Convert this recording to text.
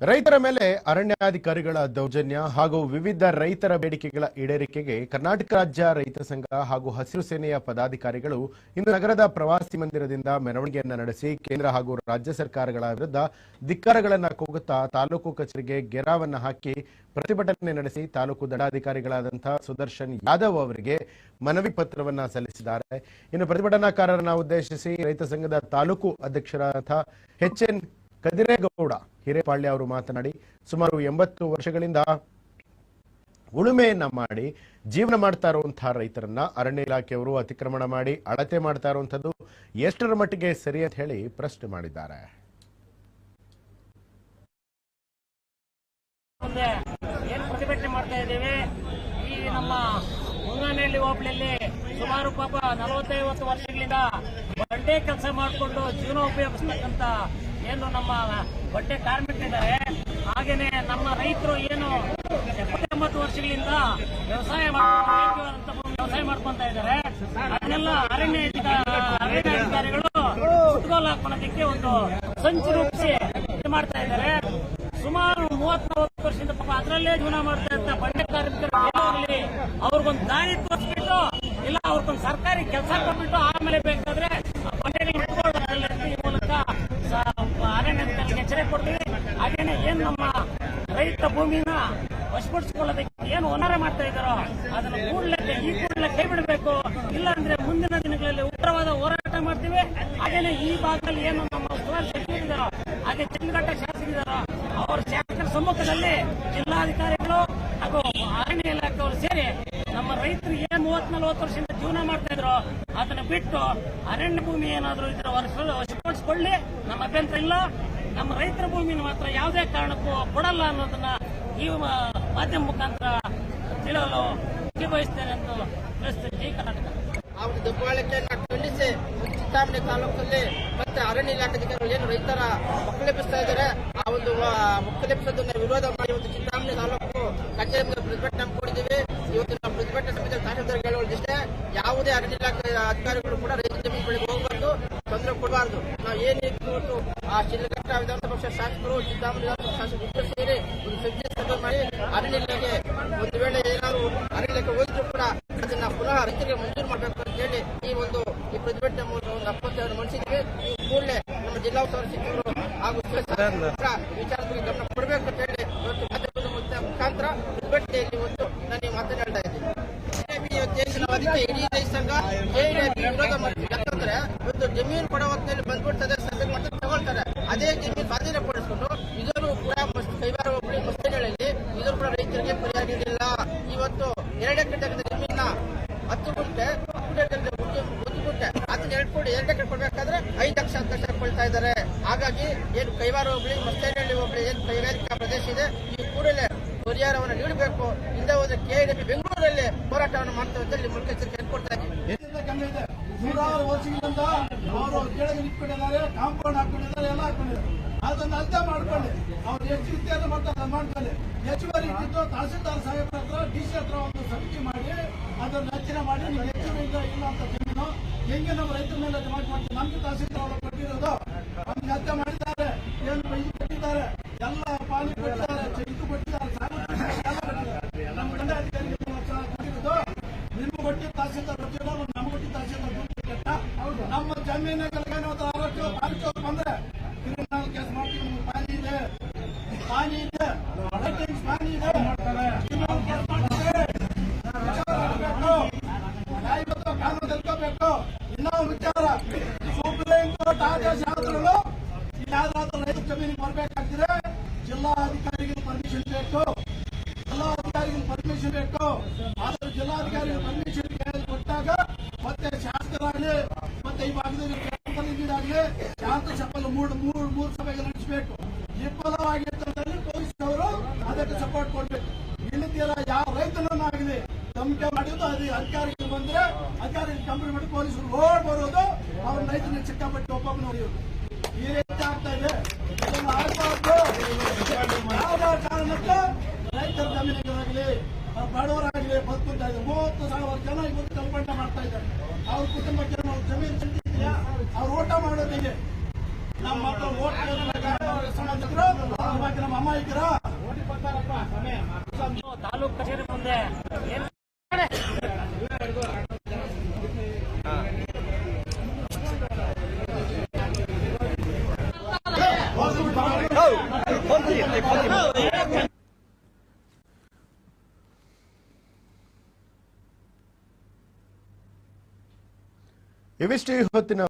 ರೈತರ ಮೇಲೆ ಅರಣ್ಯಾಧಿಕಾರಿಗಳ ದೌರ್ಜನ್ಯ ಹಾಗೂ ವಿವಿಧ ರೈತರ ಬೇಡಿಕೆಗಳ ಈಡೇರಿಕೆಗೆ ಕರ್ನಾಟಕ ರಾಜ್ಯ ರೈತ ಸಂಘ ಹಾಗೂ ಹಸಿರು ಸೇನೆಯ ಪದಾಧಿಕಾರಿಗಳು ಇಂದು ನಗರದ ಪ್ರವಾಸಿ ಮಂದಿರದಿಂದ ಮೆರವಣಿಗೆಯನ್ನ ನಡೆಸಿ ಕೇಂದ್ರ ಹಾಗೂ ರಾಜ್ಯ ಸರ್ಕಾರಗಳ ವಿರುದ್ಧ ಧಿಕ್ಕಾರಗಳನ್ನು ಕೂಗುತ್ತಾ ತಾಲೂಕು ಕಚೇರಿಗೆ ಗೆರಾವನ್ನು ಹಾಕಿ ಪ್ರತಿಭಟನೆ ನಡೆಸಿ ತಾಲೂಕು ದಂಡಾಧಿಕಾರಿಗಳಾದಂತಹ ಸುದರ್ಶನ್ ಯಾದವ್ ಅವರಿಗೆ ಮನವಿ ಪತ್ರವನ್ನ ಸಲ್ಲಿಸಿದ್ದಾರೆ. ಇನ್ನು ಪ್ರತಿಭಟನಾಕಾರರನ್ನ ಉದ್ದೇಶಿಸಿ ರೈತ ಸಂಘದ ತಾಲೂಕು ಅಧ್ಯಕ್ಷರಾದ ಎಚ್ ಎನ್ ಕದಿರೇಗೌಡ ಹಿರೇಪಾಳ್ಯ ಅವರು ಮಾತನಾಡಿ, ಸುಮಾರು ಎಂಬತ್ತು ವರ್ಷಗಳಿಂದ ಉಳುಮೆಯನ್ನ ಮಾಡಿ ಜೀವನ ಮಾಡ್ತಾ ಇರುವಂತಹ ರೈತರನ್ನ ಅರಣ್ಯ ಇಲಾಖೆಯವರು ಅತಿಕ್ರಮಣ ಮಾಡಿ ಅಳತೆ ಮಾಡ್ತಾ ಇರುವಂತದ್ದು ಎಷ್ಟರ ಮಟ್ಟಿಗೆ ಸರಿ ಅಂತ ಹೇಳಿ ಪ್ರಶ್ನೆ ಮಾಡಿದ್ದಾರೆ. ಪ್ರತಿಭಟನೆ ಈ ನಮ್ಮ ಸುಮಾರು ಪಾಪ ನಲವತ್ತೈವತ್ತು ವರ್ಷಗಳಿಂದ ಬಂಡೆ ಕೆಲಸ ಮಾಡಿಕೊಂಡು ಜೀವನ ಉಪಯೋಗಿಸ್ತಕ್ಕಂತ ಏನು ನಮ್ಮ ಬಟ್ಟೆ ಕಾರ್ಮಿಕರಿದ್ದಾರೆ, ಹಾಗೇನೆ ನಮ್ಮ ರೈತರು ಏನು ಎಪ್ಪತ್ತೆಂಬತ್ತು ವರ್ಷಗಳಿಂದ ವ್ಯವಸಾಯ ವ್ಯವಸಾಯ ಮಾಡ್ಕೊಂತ ಇದ್ದಾರೆ. ಅದನ್ನೆಲ್ಲ ಅರಣ್ಯ ಅರಣ್ಯ ಅಧಿಕಾರಿಗಳು ಫುಟ್ಬಾಲ್ ಹಾಕೊಳ್ಳೋದಕ್ಕೆ ಒಂದು ಸಂಚು ರೂಪಿಸಿ ಇದು ಮಾಡ್ತಾ ಇದ್ದಾರೆ. ಸುಮಾರು ಮೂವತ್ ನಲವತ್ತು ವರ್ಷದಿಂದ ಪಾಪ ಅದರಲ್ಲೇ ಜೀವನ ಮಾಡ್ತಾ ಇರ್ತಾರೆ ಬಂಡೆ ಕಾರ್ಮಿಕರು ಅವ್ರಿಗೊಂದು ದಾರಿ ತೋರಿಸ್ಬಿಟ್ಟು, ಇಲ್ಲ ಅವ್ರಿಗೊಂದು ಸರ್ಕಾರಿ ಕೆಲಸ ಕೊಟ್ಬಿಟ್ಟು ಆಮೇಲೆ ಬೇಕಾದ್ರೆ ಆ ಬಂಡೆಗಳಿಗೆ ಮುಟ್ಕೊಳ್ಳೋದ್ರಲ್ಲಿ ಈ ಮೂಲಕ ಸ- ಅರಣ್ಯ ಅಧಿಕಾರಿಗೆ ಎಚ್ಚರಿಕೆ ಕೊಡ್ತೀವಿ ಹಾಗೇನೆ ಏನ್ ನಮ್ಮ ರೈತ ಭೂಮಿನ ವಶಪಡಿಸಿಕೊಳ್ಳಬೇಕು. ಏನು ಒನರ ಮಾಡ್ತಾ ಇದ್ದಾರೋ ಅದನ್ನ ಕೂಡಲೇ ಈ ಕೂಡಲೇ ಕೈ ಬಿಡಬೇಕು. ಇಲ್ಲಾಂದ್ರೆ ಮುಂದಿನ ದಿನಗಳಲ್ಲಿ ಉಗ್ರವಾದ ಹೋರಾಟ ಮಾಡ್ತೀವಿ. ಹಾಗೇನೆ ಈ ಭಾಗದಲ್ಲಿ ಏನು ನಮ್ಮ ಉಸ್ತುವಾರಿ ಸಚಿವರಿದ್ದಾರೋ ಹಾಗೆ ಚಂದ್ರಘಟ್ಟ ಶಾಸಕರಿದ್ದಾರೋ ಅವರ ಶಾಸಕರ ಸಮ್ಮುಖದಲ್ಲಿ ಜಿಲ್ಲಾಧಿಕಾರಿಗಳು ಹಾಗೂ ಅರಣ್ಯ ಇಲಾಖೆಯವರು ಸೇರಿ ನಮ್ಮ ರೈತರು ಏನ್ ಮೂವತ್ ನಲವತ್ತು ವರ್ಷದಿಂದ ಜೀವನ ಮಾಡ್ತಾ ಇದ್ರು, ಅದನ್ನ ಬಿಟ್ಟು ಅರಣ್ಯ ಭೂಮಿ ಏನಾದ್ರು ಇದ್ರೆ ವಶಪಡಿಸಿಕೊಳ್ಳಿ. ನಮ್ಮ ಅಭ್ಯಂತರ ಇಲ್ಲ. ನಮ್ಮ ರೈತರ ಭೂಮಿನ ಮಾತ್ರ ಯಾವುದೇ ಕಾರಣಕ್ಕೂ ಕೊಡಲ್ಲ ಅನ್ನೋದನ್ನ ಈ ಮಾಧ್ಯಮ ಮುಖಾಂತರ ತಿಳಿಯಲು ಬಯಸ್ತೇನೆ ಎಂದು ತಿಳಿಸ್ತೇನೆ ಜೈ ಕರ್ನಾಟಕ. ಆ ದಬ್ಬಾಳಿಕೆಯನ್ನು ಖಂಡಿಸಿ ಚಿಂತಾಮಣಿ ತಾಲೂಕಲ್ಲಿ ಮತ್ತೆ ಅರಣ್ಯ ಇಲಾಖಾಧಿಕಾರಿಗಳು ಏನು ರೈತರ ಒಕ್ಕಲೆಬ್ಬಿಸ್ತಾ ಇದ್ದಾರೆ, ಆ ಒಂದು ಒಕ್ಕಲೆಬ್ಬಿಸೋದನ್ನ ವಿರೋಧ ಮಾಡಿ ಒಂದು ಚಿಂತಾಮಣಿ ತಾಲೂಕು ಕಚೇರಿ ಪ್ರತಿಭಟನೆ ಹಮ್ಮಿಕೊಂಡಿದ್ದೀವಿ. ಇವತ್ತು ನಾವು ಪ್ರತಿಭಟನೆ ಸಮಿತಿ ತಹಸೀಲ್ದಾರ್ ಹೇಳುವುದಿಷ್ಟೇ ಯಾವುದೇ ಅರಣ್ಯ ಇಲಾಖೆ ಅಧಿಕಾರಿಗಳು ಕೂಡ ರೈತ ಜಮೀನುಗಳಿಗೆ ಹೋಗಬಾರ್ದು, ತೊಂದರೆ ಕೊಡಬಾರ್ದು. ನಾವು ಏನಿತ್ತು ಶಿಲ್ಘಟ್ಟ ವಿಧಾನಸಭಾ ಪಕ್ಷ ಶಾಸಕರು ಚಿಂತಾಮಣಿ ವಿಧಾನಸಭಾ ಶಾಸಕರು ಇಬ್ಬರು ಸೇರಿ ಒಂದು ಸಮಿತಿ ಸಭೆ ಮಾಡಿ ಅರಣ್ಯ ಇಲಾಖೆ ಒಂದು ವೇಳೆ ಏನಾದ್ರು ಅರಣ್ಯ ಇಲಾಖೆ ಹೋದ್ರು ಕೂಡ ಅದನ್ನ ಪುನಃ ರೈತರಿಗೆ ಮಂಜೂರು ಮಾಡಬೇಕು ಅಂತ ಹೇಳಿ ಈ ಒಂದು ಈ ಪ್ರತಿಭಟನೆ ಮೂಲಕ ಒಂದು ಅಪ್ಪತ್ತೆರಡು ಮನಸ್ಸಿಗೆ ಈ ಕೂಡಲೇ ನಮ್ಮ ಜಿಲ್ಲಾ ಉಸ್ತುವಾರಿ ಸಚಿವರು ಹಾಗೂ ಬಗ್ಗೆ ಗಮನ ಕೊಡಬೇಕು ಅಂತ ಹೇಳಿ ಇವತ್ತು ಮಾಧ್ಯಮದ ಮುಖ- ಮುಖಾಂತರ ಪ್ರತಿಭಟನೆಯಲ್ಲಿ ಒಂದು ನಾನು ಹೇಳ್ತಾ ಇದ್ದೀನಿ. ಇಡೀ ರೈತ ಸಂಘ JAB ವಿರೋಧ ಮಾಡ್ತೀವಿ ಯಾಕಂದ್ರೆ ಇವತ್ತು ಜಮೀನು ಕೊಡೋ ಹೊತ್ತಿನಲ್ಲಿ ಬಂದ್ಬಿಡ್ತದೆ ಸಭೆ ಮತ್ತೆ ತಗೊಳ್ತಾರೆ ಅದೇ ಜಮೀನು ಸ್ವಾಧೀನಪಡಿಸ್ಕೊಂಡು ಇದನ್ನು ಕೂಡ ಮಸ್ತ್ ಕೈವಾರ ಹೋಬಳಿ ಮಸ್ತೇನಹಳ್ಳಿಯಲ್ಲಿ ಇದನ್ನು ಕೂಡ ರೈತರಿಗೆ ಪರಿಹಾರ ನೀಡಿಲ್ಲ ಇವತ್ತು ಎರಡು ಎಕರೆ ತೆಗೆದ ಜಮೀನ ಹತ್ತು ಗುಂಟೆ ಒಂದು ಗುಂಟೆ ಅದನ್ನ ಎರಡು ಕೋಟಿ, ಎರಡು ಎಕರೆ ಕೊಡ್ಬೇಕಾದ್ರೆ ಐದು ಲಕ್ಷ ಹತ್ತು ಲಕ್ಷ ಕೊಡ್ತಾ ಇದ್ದಾರೆ. ಹಾಗಾಗಿ ಏನು ಕೈವಾರ ಹೋಗ್ಲಿ, ಮಸ್ತೇನಹಳ್ಳಿ ಹೋಗ್ಲಿ, ಏನು ಕೈಗಾರಿಕಾ ಪ್ರದೇಶ ಇದೆ, ಈ ಕೂಡಲೇ ಪರಿಹಾರವನ್ನು ನೀಡಬೇಕು. ಹಿಂದೆ ಹೋದ್ರೆ ಕೆಎಡಿಪಿ ಬೆಂಗಳೂರಲ್ಲಿ ಹೋರಾಟವನ್ನು ಮಾಡ್ತೇವೆ ಅಂತ ಹೇಳಿ ಮೂಲಕ ಕೊಡ್ತಾ ಇದ್ದೀವಿ ಕಾಂಪೌಂಡ್ ಹಾಕೊಂಡಿದ್ದಾರೆ, ಎಲ್ಲ ಹಾಕೊಂಡಿದ್ದಾರೆ. ಅದನ್ನ ಅರ್ಥ ಮಾಡ್ಕೊಳ್ಳಿ. ಅವ್ರು ಎಷ್ಟು ಇತ್ಯಾದಿ ಮಾಡ್ತಾರೆ, ಮಾಡ್ಕೊಳ್ಳಿ. ಹೆಚ್ಚುವರಿ ತಹಸೀಲ್ದಾರ್ ಸಾಹೇಬ್ರ ಹತ್ರ ಒಂದು ಸಮಿತಿ ಮಾಡಿ, ಅದನ್ನ ರಚನೆ ಮಾಡಿ, ನೀವು ಹೆಚ್ಚಿನ ಇಲ್ಲ ಇಲ್ಲ ಅಂತ ಜಮೀನು ಹೆಂಗೆ ನಮ್ಮ ರೈತರ ಮೇಲೆ ಜಮಾಟ್ ಮಾಡ್ತೀವಿ ನಮ್ಗೆ ತಹಸೀಲ್ದಾರ್ ಅವರು ಕೊಟ್ಟಿರೋದು ಒಂದು ಅರ್ಥ ಮಾಡಿದ್ದಾರೆ ಏನು ಇದು ಕೊಟ್ಟಿದ್ದಾರೆ ಎಲ್ಲ ಪಾಲಿ ಕೊಟ್ಟಿದ್ದಾರೆ ಇದು ಕೊಟ್ಟಿದ್ದಾರೆ ಸಾಲ ಕೊಟ್ಟಿದ್ದಾರೆ ಎಲ್ಲ ಕೊಟ್ಟಿದ್ದಾರೆ ನಮ್ಮ ದಂಡಾಧಿಕಾರಿಗಳು ಕೊಟ್ಟಿರೋದು ನಿಮ್ಮ ಬಟ್ಟಿ ತಹಸೀಲ್ದಾರ್ ಗೊತ್ತಿಲ್ಲ ನಮ್ಮ ಬಟ್ಟಿ ತಹಸೀಲ್ದಾರ್ ದುಡ್ಡು ಹೌದು ನಮ್ಮ ಜಮೀನುಗಳಿಗೆ ನಾವು ಆರೋಗ್ಯ ಪಾಲಿಸೋದು ಬಂದ್ರೆ ಕ್ರಿಮಿನಲ್ ಕೇಸ್ ಮಾಡ್ತೀವಿ ನಿಮ್ಗೆ ಪಾನಿ ಇದೆ ಪಾನಿ ಇದೆ ರೈಟಿಂಗ್ಸ್ ಪಾನಿ ಇದೆ ಕ್ರಿಮಿನಲ್ ಕೇಸ್ ಮಾಡ್ತೀವಿ ವಿಚಾರ ಆಗ್ಬೇಕು. ನ್ಯಾಯಬದ್ಧ ಕಾನೂನು ತಿಳ್ಕೋಬೇಕು ಇನ್ನೊಂದು ವಿಚಾರ ಸುಪ್ರೀಂ ಕೋರ್ಟ್ ಆದೇಶ ಆದ್ರೂ ಯಾವ್ದಾದ್ರು ರೈತ ಜಮೀನಿಗೆ ಬರ್ಬೇಕಾಗ್ತದೆ ಜಿಲ್ಲಾಧಿಕಾರಿಗಳು ಪರ್ಮಿಷನ್ ಬೇಕು ಜಿಲ್ಲಾಧಿಕಾರಿಗಳು ಪರ್ಮಿಷನ್ ಬೇಕು ಆದ್ರೆ ಜಿಲ್ಲಾಧಿಕಾರಿಗಳು ಪರ್ಮಿಷನ್ ಕೊಟ್ಟಾಗ ಮತ್ತೆ ಶಾಸಕರಾಗಲಿ, ಮತ್ತೆ ಈ ಭಾಗದಲ್ಲಿ ಜನಪ್ರತಿನಿಧಿಗಳಾಗಲಿ ಶಾಂತ ಚಪ್ಪಲ ಮೂರು ಮೂರು ಮೂರು ಸಭೆಗಳು ನಡೆಸಬೇಕು. ವಿಫಲವಾಗಿದ್ದಲ್ಲಿ ಪೊಲೀಸ್ ಅವರು ಅದಕ್ಕೆ ಸಪೋರ್ಟ್ ಕೊಡಬೇಕು. ಇಲ್ಲದಿರ ಯಾವ ರೈತನನ್ನಾಗಲಿ ಧಮಕಿ ಮಾಡಿದ್ದು ಅದು ಅಧಿಕಾರಿಗಳು ಬಂದ್ರೆ ಅಧಿಕಾರಿಗಳು ಕಂಪ್ಲೇಂಟ್ ಮಾಡಿ ಪೊಲೀಸರು ಓಡ್ ಬರೋದು, ಅವ್ರ ರೈತನ ಚಿಕ್ಕಪಟ್ಟಿ ಒಬ್ಬೊಬ್ಬ ನೋಡಿದ್ರು ಈ ರೀತಿ ಆಗ್ತಾ ಇದೆ. ಇದನ್ನು ಆಗಬಾರ್ದು ಯಾವ ಕಾರಣಕ್ಕೆ ರೈತರ ಜಮೀನುಗಳಾಗಲಿ ಬಡವರಾಗಲಿ ಬದುಕುಂಟಾಗಿದೆ ಮೂವತ್ತು ಸಾವಿರ ಜನ ಇವತ್ತು ಕಲ್ಪನೆ ಮಾಡ್ತಾ ಇದ್ದಾರೆ ಅವ್ರ ಕುಟುಂಬಕ್ಕೆ ಜನ ಜಮೀನು ಸಿಕ್ಕಿದ್ಯಾ ಅವ್ರು ಓಟ ಮಾಡೋದು ಹೇಗೆ ನಮ್ಮ ಮಕ್ಕಳು ಓಟ್ ಸಮಾಜಕರು ನಮ್ಮ ಅಮಾಯಕರ ತಾಲೂಕ್ ಕಚೇರಿ ಮುಂದೆ எவிஷ்டயுகத்தின